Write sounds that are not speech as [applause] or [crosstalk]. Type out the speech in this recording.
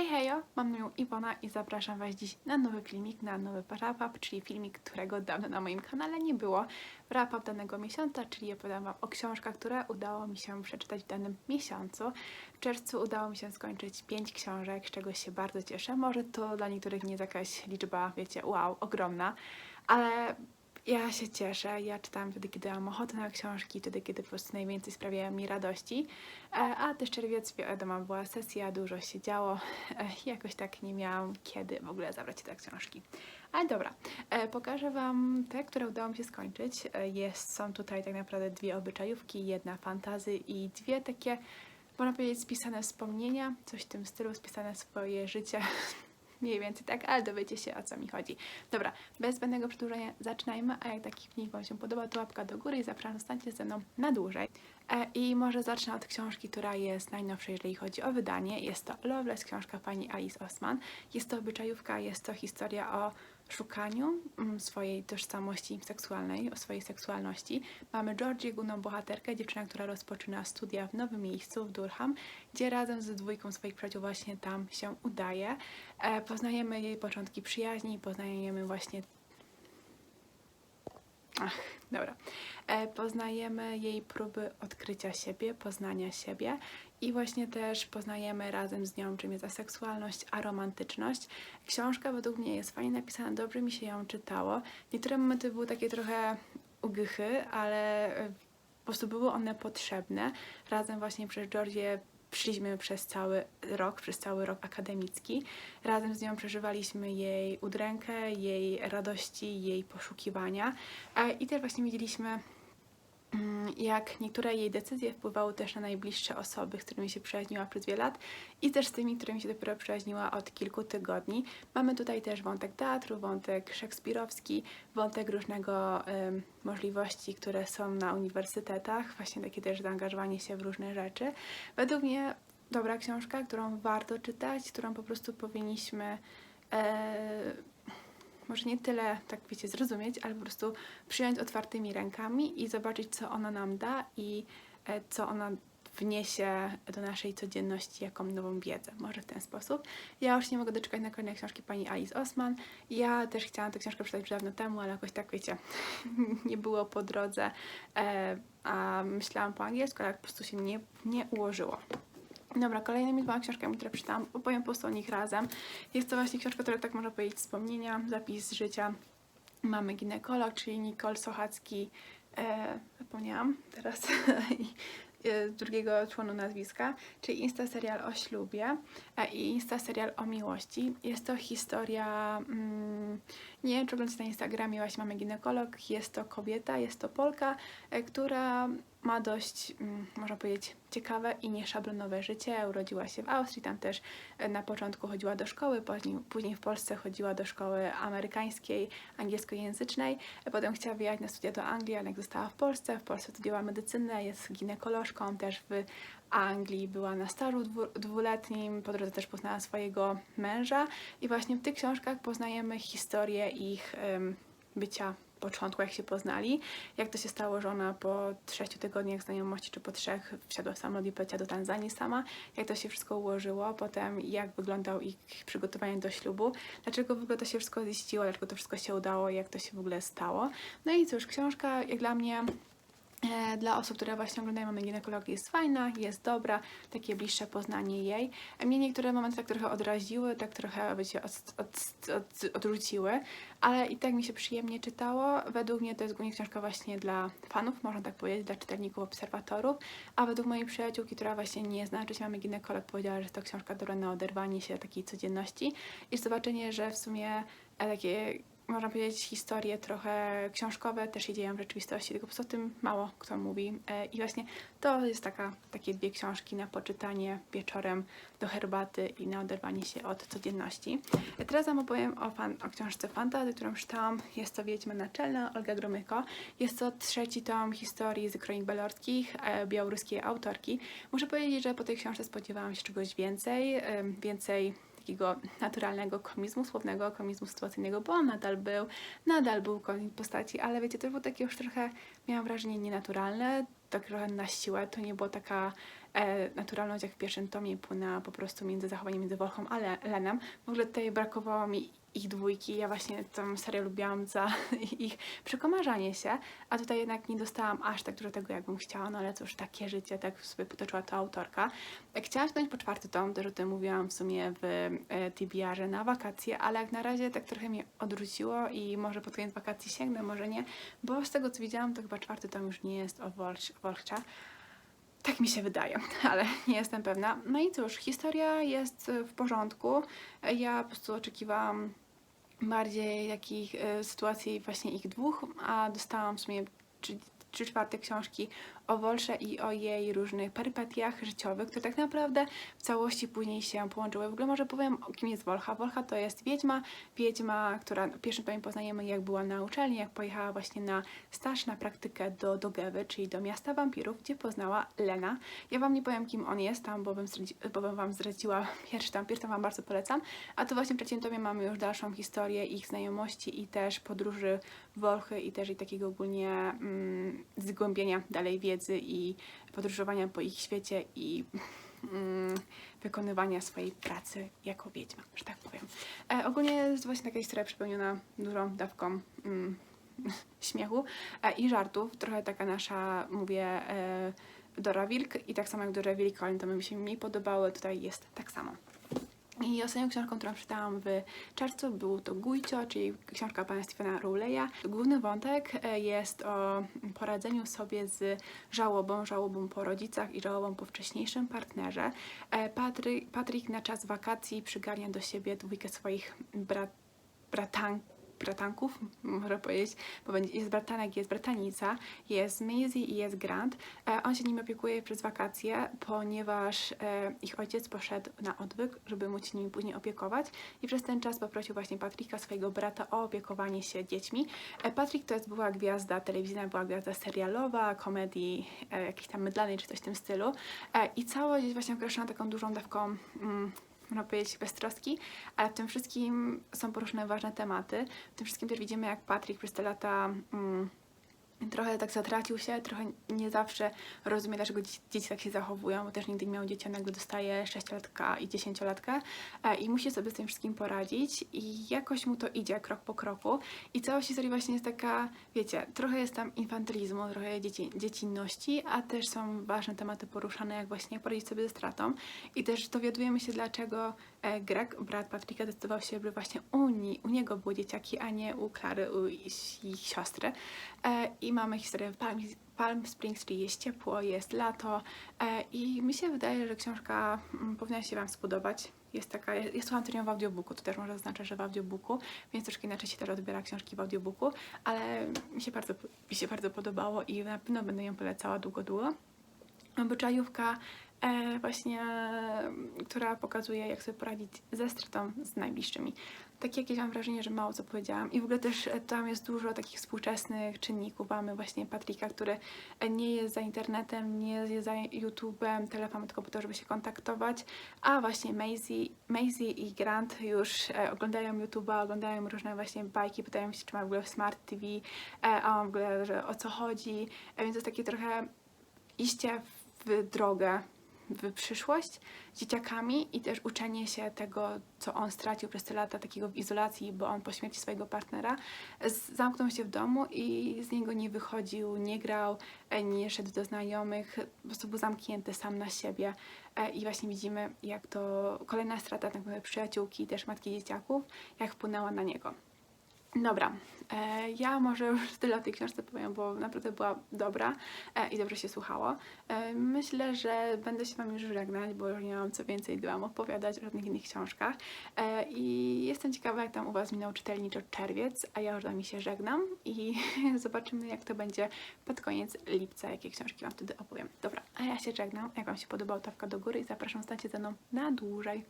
Hej hejo, mam na imię Iwona i zapraszam Was dziś na nowy filmik, na nowy wrap-up, czyli filmik, którego dawno na moim kanale nie było. Wrap-up danego miesiąca, czyli opowiadam Wam o książkach, które udało mi się przeczytać w danym miesiącu. W czerwcu udało mi się skończyć 5 książek, z czego się bardzo cieszę. Może to dla niektórych nie jest jakaś liczba, wiecie, wow, ogromna, ale ja się cieszę. Ja czytam wtedy, kiedy mam ochotę na książki, wtedy, kiedy po prostu najwięcej sprawia mi radości. E, A też czerwiec, wiadomo, była sesja, dużo się działo. E, Jakoś tak nie miałam kiedy w ogóle zabrać się książki. Ale dobra, e, pokażę Wam te, które udało mi się skończyć. Jest, są tutaj tak naprawdę dwie obyczajówki, jedna fantazy i dwie takie, można powiedzieć, spisane wspomnienia, coś w tym stylu, spisane swoje życie. [laughs] Mniej więcej tak, ale dowiecie się o co mi chodzi. Dobra, bez zbędnego przedłużenia zaczynajmy, a jak taki filmik Wam się podoba, to łapka do góry i zapraszam, zostańcie ze mną na dłużej. E, I może zacznę od książki, która jest najnowsza, jeżeli chodzi o wydanie. Jest to Loveless, książka pani Alice Osman. Jest to obyczajówka, jest to historia o szukaniu mm, swojej tożsamości seksualnej, o swojej seksualności. Mamy Georgię, główną bohaterkę, dziewczynę, która rozpoczyna studia w nowym miejscu, w Durham, gdzie razem z dwójką swoich przyjaciół właśnie tam się udaje. E, poznajemy jej początki przyjaźni, poznajemy właśnie Ach, dobra. E, poznajemy jej próby odkrycia siebie, poznania siebie i właśnie też poznajemy razem z nią, czym jest aseksualność, a romantyczność. Książka według mnie jest fajnie napisana, dobrze mi się ją czytało. Niektóre momenty były takie trochę ugychy, ale e, po prostu były one potrzebne. Razem właśnie przez Georgię szliśmy przez cały rok, przez cały rok akademicki. Razem z nią przeżywaliśmy jej udrękę, jej radości, jej poszukiwania i też właśnie widzieliśmy jak niektóre jej decyzje wpływały też na najbliższe osoby, z którymi się przyjaźniła przez wiele lat i też z tymi, którymi się dopiero przyjaźniła od kilku tygodni. Mamy tutaj też wątek teatru, wątek szekspirowski, wątek różnego em, możliwości, które są na uniwersytetach, właśnie takie też zaangażowanie się w różne rzeczy. Według mnie dobra książka, którą warto czytać, którą po prostu powinniśmy e, może nie tyle, tak wiecie, zrozumieć, ale po prostu przyjąć otwartymi rękami i zobaczyć, co ona nam da i e, co ona wniesie do naszej codzienności, jaką nową wiedzę. Może w ten sposób. Ja już nie mogę doczekać na kolejne książki pani Alice Osman. Ja też chciałam tę książkę przeczytać już dawno temu, ale jakoś tak, wiecie, [laughs] nie było po drodze, e, a myślałam po angielsku, ale po prostu się nie, nie ułożyło. Dobra, kolejnymi dwoma książkami, które przeczytałam, opowiem po prostu o nich razem. Jest to właśnie książka, która tak można powiedzieć wspomnienia, zapis życia. Mamy ginekolog, czyli Nicole Sochacki, e, zapomniałam teraz [laughs] e, drugiego członu nazwiska, czyli Insta serial o ślubie e, i Insta serial o miłości. Jest to historia, mm, nie wiem czy na Instagramie, właśnie mamy ginekolog, jest to kobieta, jest to Polka, e, która ma dość, mm, można powiedzieć, ciekawe i nieszablonowe życie. Urodziła się w Austrii, tam też e, na początku chodziła do szkoły, później, później w Polsce chodziła do szkoły amerykańskiej, angielskojęzycznej. E, Potem chciała wyjechać na studia do Anglii, ale jak została w Polsce, w Polsce studiowała medycynę, jest ginekolożką, też w Anglii była na stażu dwu, dwuletnim, po drodze też poznała swojego męża i właśnie w tych książkach poznajemy historię ich em, bycia początku, jak się poznali, jak to się stało, że ona po sześciu tygodniach znajomości, czy po trzech wsiadła w samolot i poleciała do Tanzanii sama, jak to się wszystko ułożyło, potem jak wyglądał ich przygotowanie do ślubu, dlaczego w ogóle to się wszystko ziściło, dlaczego to wszystko się udało, jak to się w ogóle stało. No i cóż, książka jak dla mnie Dla osób, które właśnie oglądają mamy ginekologię jest fajna, jest dobra, takie bliższe poznanie jej. E, Mnie niektóre momenty tak trochę odraziły, tak trochę wiecie, od, od, od, ale i tak mi się przyjemnie czytało. Według mnie to jest głównie książka właśnie dla fanów, można tak powiedzieć, dla czytelników, obserwatorów, a według mojej przyjaciółki, która właśnie nie zna, czy mamy ginekolog, powiedziała, że to książka dobra na oderwanie się takiej codzienności i zobaczenie, że w sumie e, takie można powiedzieć, historie trochę książkowe też się dzieją w rzeczywistości, tylko po prostu o tym mało kto mówi. E, I właśnie to jest taka, takie dwie książki na poczytanie wieczorem do herbaty i na oderwanie się od codzienności. E, Teraz Wam opowiem o, fan, o książce fantazy, którą czytałam. Jest to Wiedźma Naczelna, Olga Gromyko. Jest to trzeci tom historii z kronik belorskich e, białoruskiej autorki. Muszę powiedzieć, że po tej książce spodziewałam się czegoś więcej, więcej takiego naturalnego komizmu, słownego komizmu sytuacyjnego, bo on nadal był, nadal był komizm postaci, ale wiecie, to było takie już trochę, miałam wrażenie, nienaturalne, tak trochę na siłę, to nie była taka e, naturalność, jak w pierwszym tomie płynęła po prostu między zachowaniem między Wolchą a Le- Lenem. W ogóle tutaj brakowało mi ich dwójki. Ja właśnie tę serię lubiłam za [laughs] ich przekomarzanie się, a tutaj jednak nie dostałam aż tak dużo tego, jakbym chciała, no ale cóż, takie życie, tak sobie potoczyła to autorka. Chciałam sięgnąć po czwarty tom, też o tym mówiłam w sumie w e, TBR-ze na wakacje, ale jak na razie tak trochę mnie odrzuciło i może pod koniec wakacji sięgnę, może nie, bo z tego co widziałam, to chyba czwarty tom już nie jest o Wolchcia. Tak mi się wydaje, [laughs] ale nie jestem pewna. No i cóż, historia jest w porządku. Ja po prostu oczekiwałam bardziej takich e, sytuacji właśnie ich dwóch, a dostałam w sumie trzy czwarte książki o Wolsze i o jej różnych perypetiach życiowych, które tak naprawdę w całości później się połączyły. W ogóle może powiem, kim jest Wolcha. Wolcha to jest wiedźma, wiedźma, która w pierwszym tomie poznajemy, jak była na uczelni, jak pojechała właśnie na staż, na praktykę do Dogewy, czyli do miasta wampirów, gdzie poznała Lena. Ja Wam nie powiem, kim on jest tam, bo bym, bo bym Wam zdradziła [laughs] pierwszy tam, pierwszy tam Wam bardzo polecam, a tu właśnie w trzecim tomie mamy już dalszą historię ich znajomości i też podróży Wolchy i też i takiego ogólnie mm, zgłębienia dalej wiedzy i podróżowania po ich świecie i mm, wykonywania swojej pracy jako wiedźma, że tak powiem. E, ogólnie jest właśnie taka historia przepełniona dużą dawką mm, [laughs] śmiechu e, i żartów. Trochę taka nasza, mówię, e, Dora Wilk i tak samo jak Dora Wilk, ale to mi się mniej podobały, tutaj jest tak samo. I ostatnią książką, którą przeczytałam w czerwcu, był to Gujcio, czyli książka pana Stephena Rowleya. Główny wątek e, jest o poradzeniu sobie z żałobą, żałobą po rodzicach i żałobą po wcześniejszym partnerze. E, Patry, Patryk na czas wakacji przygarnia do siebie dwójkę swoich brat, bratank, bratanków, można powiedzieć, bo jest bratanek, jest bratanica, jest Maisie i jest Grant. E, on się nimi opiekuje przez wakacje, ponieważ e, ich ojciec poszedł na odwyk, żeby móc się nimi później opiekować i przez ten czas poprosił właśnie Patryka, swojego brata, o opiekowanie się dziećmi. E, Patryk to jest była gwiazda telewizyjna, była gwiazda serialowa, komedii jakiejś tam mydlanej czy coś w tym stylu i całość jest właśnie określona taką dużą dawką mm, można powiedzieć, beztroski, ale w tym wszystkim są poruszone ważne tematy. W tym wszystkim też widzimy, jak Patrick przez te lata mm, trochę tak zatracił się, trochę nie zawsze rozumie, dlaczego dzieci, dzieci tak się zachowują, bo też nigdy nie miał dzieci, a nagle dostaje 6-latka i 10-latkę e, i musi sobie z tym wszystkim poradzić i jakoś mu to idzie krok po kroku i całość historii właśnie jest taka, wiecie, trochę jest tam infantylizmu, trochę dzieci, dziecinności, a też są ważne tematy poruszane, jak właśnie poradzić sobie ze stratą i też dowiadujemy się, dlaczego e, Greg, brat Patryka, decydował się, by właśnie u, ni, u niego były dzieciaki, a nie u Klary, u ich, siostry. E, I mamy historię w Palm, Palm Springs, czyli jest ciepło, jest lato e, i mi się wydaje, że książka mm, powinna się Wam spodobać. Jest taka, ja, ja słucham też w audiobooku, to też może zaznaczę, że w audiobooku, więc troszkę inaczej się też odbiera książki w audiobooku, ale mi się bardzo, mi się bardzo podobało i na pewno będę ją polecała długo, długo. Obyczajówka e, właśnie, e, która pokazuje, jak sobie poradzić ze stratą z najbliższymi. Takie jakieś mam wrażenie, że mało co powiedziałam. I w ogóle też e, tam jest dużo takich współczesnych czynników. Mamy właśnie Patryka, który e, nie jest za internetem, nie jest za YouTube'em, telefonem tylko po to, żeby się kontaktować. A właśnie Maisie, Maisie i Grant już oglądają YouTube'a, oglądają różne właśnie bajki, pytają się, czy ma w ogóle Smart TV, a w ogóle, że o co chodzi. Więc to jest takie trochę iście w drogę, w przyszłość dzieciakami i też uczenie się tego, co on stracił przez te lata takiego w izolacji, bo on po śmierci swojego partnera zamknął się w domu i z niego nie wychodził, nie grał, e, nie szedł do znajomych, po prostu był zamknięty sam na siebie E, i właśnie widzimy, jak to kolejna strata tak naprawdę przyjaciółki, też matki dzieciaków, jak wpłynęła na niego. Dobra, e, ja może już [laughs] tyle o tej książce powiem, bo naprawdę była dobra e, i dobrze się słuchało. E, myślę, że będę się Wam już żegnać, bo już nie mam co więcej Wam opowiadać o żadnych innych książkach. I jestem ciekawa, jak tam u Was minął czytelniczo czerwiec, a ja już Wami się żegnam i [laughs] zobaczymy, jak to będzie pod koniec lipca, jakie książki Wam wtedy opowiem. Dobra, a ja się żegnam. Jak Wam się podobał, łapka do góry i zapraszam, stańcie ze mną na dłużej.